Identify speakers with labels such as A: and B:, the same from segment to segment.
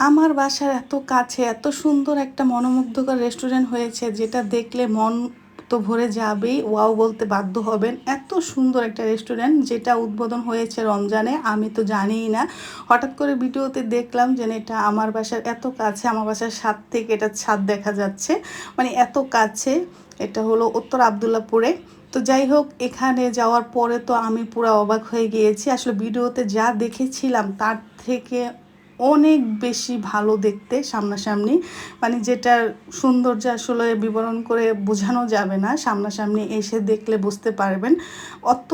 A: আমার বাসার এত কাছে, এত সুন্দর একটা মনোমুগ্ধকর রেস্টুরেন্ট হয়েছে যেটা দেখলে মন তো ভরে যাবেই, ওয়াও বলতে বাধ্য হবেন। এত সুন্দর একটা রেস্টুরেন্ট যেটা উদ্বোধন হয়েছে রমজানে, আমি তো জানিই না। হঠাৎ করে ভিডিওতে দেখলাম যে এটা আমার বাসার এত কাছে, আমার বাসার ছাদ থেকে এটা ছাদ দেখা যাচ্ছে। মানে এত কাছে, এটা হলো উত্তর আবদুল্লাপুরে। তো যাই হোক, এখানে যাওয়ার পরে তো আমি পুরো অবাক হয়ে গিয়েছি। আসলে ভিডিওতে যা দেখেছিলাম, তার থেকে অনেক বেশি ভালো দেখতে সামনাসামনি। মানে যেটার সৌন্দর্য আসলে বিবরণ করে বোঝানো যাবে না, সামনাসামনি এসে দেখলে বুঝতে পারবেন। অত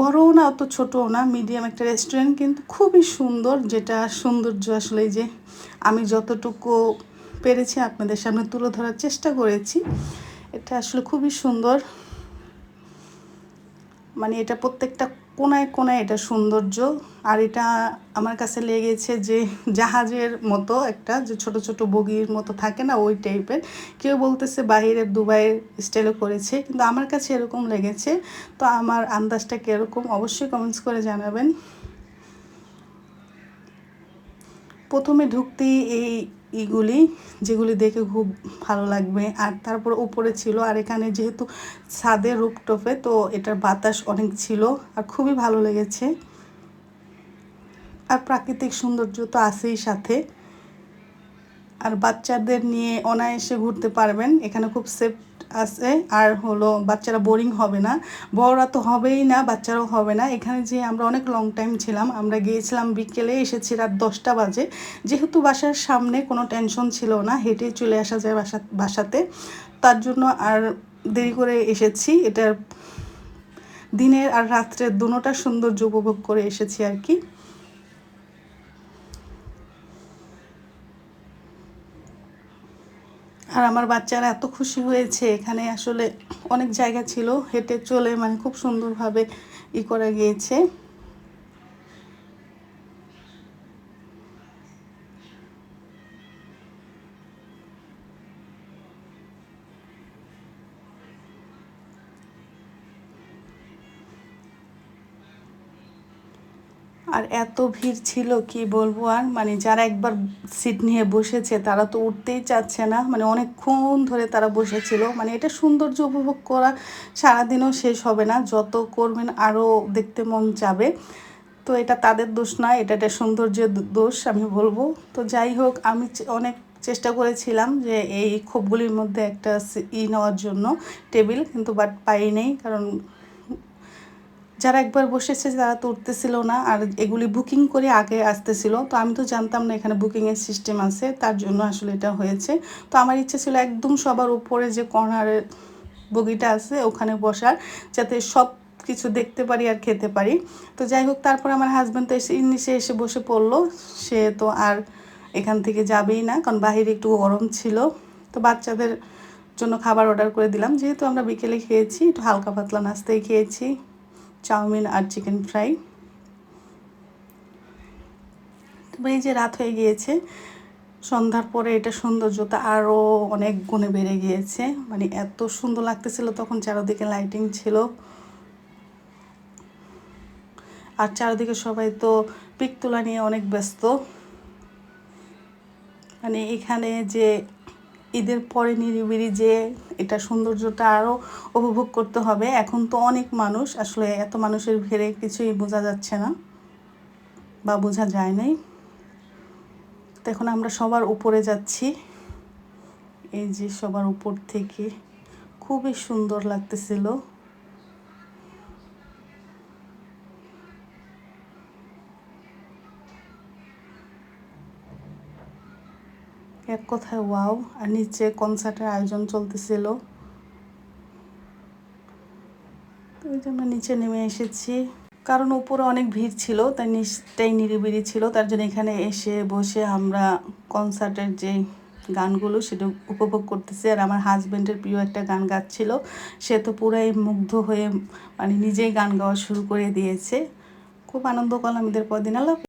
A: বড়ও না, অত ছোটও না মিডিয়াম একটা রেস্টুরেন্ট কিন্তু খুবই সুন্দর, যেটা সৌন্দর্য আসলে যে আমি যতটুকু পেরেছি আপনাদের সামনে তুলে ধরার চেষ্টা করেছি। এটা আসলে খুবই সুন্দর। মানে এটা প্রত্যেকটা কোনায় কোনায় এটা সৌন্দর্য। আর এটা আমার কাছে লেগেছে যে জাহাজের মতো একটা, যে ছোট ছোট বগির মতো থাকে না, ওই টাইপের। কেউ বলতেছে বাহিরের দুবাইয়ের স্টাইলে করেছে, কিন্তু আমার কাছে এরকম লেগেছে। তো আমার আন্দাজটা কীরকম অবশ্যই কমেন্টস করে জানাবেন। প্রথমে ঢুকতেই এই ইগুলি যেগুলি দেখে খুব ভালো লাগবে। আর তারপর উপরে ছিল, আর এখানে যেহেতু ছাদের রূপটপে তো এটার বাতাস অনেক ছিল, আর খুবই ভালো লেগেছে। আর প্রাকৃতিক সৌন্দর্য তো আছেই সাথে। আর বাচ্চাদের নিয়ে অনায়াসে ঘুরতে পারবেন, এখানে খুব সেফ আছে, আর হলো বাচ্চারা বোরিং হবে না। বড়রা তো হবেই না, বাচ্চারাও হবে না। এখানে যে আমরা অনেক লং টাইম ছিলাম, আমরা গিয়েছিলাম বিকেলে, এসেছি রাত দশটা বাজে। যেহেতু বাসার সামনে কোনো টেনশন ছিল না, হেঁটে চলে আসা যায় বাসা, বাসাতে। তার জন্য আর দেরি করে এসেছি। এটার দিনের আর রাত্রের দুটোটা সৌন্দর্য উপভোগ করে এসেছি আর কি। আর আমার বাচ্চারা এত খুশি হয়েছে। এখানে আসলে অনেক জায়গা ছিল, হেঁটে চলে মানে খুব সুন্দরভাবে ই করা গিয়েছে। আর এত ভিড় ছিল, কি বলব আর? মানে যারা একবার সিট নিয়ে বসেছে, তারা তো উঠতেই চাচ্ছে না। মানে অনেকক্ষণ ধরে তারা বসেছিল। মানে এটা সৌন্দর্য উপভোগ করা সারাদিনও শেষ হবে না। যত করবেন আরও দেখতে মন যাবে। তো এটা তাদের দোষ নয় এটা একটা সৌন্দর্যের দোষ আমি বলব। তো যাই হোক, আমি অনেক চেষ্টা করেছিলাম যে এই ক্ষোভগুলির মধ্যে একটা ই নেওয়ার জন্য টেবিল, কিন্তু বাট পাই নেই। কারণ যারা একবার বসেছে তারা তো উঠতেছিল না, আর এগুলি বুকিং করে আগে আসতেছিল। তো আমি তো জানতাম না এখানে বুকিংয়ের সিস্টেম আছে, তার জন্য আসলে এটা হয়েছে। তো আমার ইচ্ছে ছিল একদম সবার উপরে যে কর্নারের বগিটা আছে ওখানে বসার, যাতে সব কিছু দেখতে পারি আর খেতে পারি। তো যাই হোক, তারপর আমার হাজব্যান্ড তো এসে, নিচে এসে বসে পড়ল। সে তো আর এখান থেকে যাবেই না, কারণ বাহিরে একটু গরম ছিল। তো বাচ্চাদের জন্য খাবার অর্ডার করে দিলাম। যেহেতু আমরা বিকেলে খেয়েছি, একটু হালকা পাতলা নাস্তাই খেয়েছি। চাউমিন আর চিকেন ফ্রাই। তবে এই যে রাত হয়ে গিয়েছে, সন্ধ্যার পরে এটা সৌন্দর্যতা আরও অনেক গুণে বেড়ে গিয়েছে। মানে এত সুন্দর লাগতেছিল তখন চারোদিকে লাইটিং ছিল। আর চারদিকে সবাই তো পিক তোলা নিয়ে অনেক ব্যস্ত। মানে এখানে যে ঈদের পরে নিরিবিরি যে এটা সৌন্দর্যটা আরও উপভোগ করতে হবে। এখন তো অনেক মানুষ, আসলে এত মানুষের ভিড়ে কিছুই বোঝা যাচ্ছে না বা বোঝা যায় নাই। তো এখন আমরা সবার উপরে যাচ্ছি। এই যে সবার উপর থেকে। খুবই সুন্দর লাগতেছিল। এক কথায় ওয়াও, আর নিচে কনসার্টের আয়োজন চলতেছিল। ওই জন্য নিচে নেমে এসেছি। কারণ উপরে অনেক ভিড় ছিল, তাই নিচটাই নিরিবিলি ছিল। তার জন্য এখানে এসে বসে আমরা কনসার্টের যে গানগুলো সেটা উপভোগ করতেছি। আর আমার হাজব্যান্ডের প্রিয় একটা গান গাচ্ছিল, সে তো পুরাই মুগ্ধ হয়ে মানে নিজেই গান গাওয়া শুরু করে দিয়েছে। খুব আনন্দ করলাম ঈদের পর দিন আল্লাহ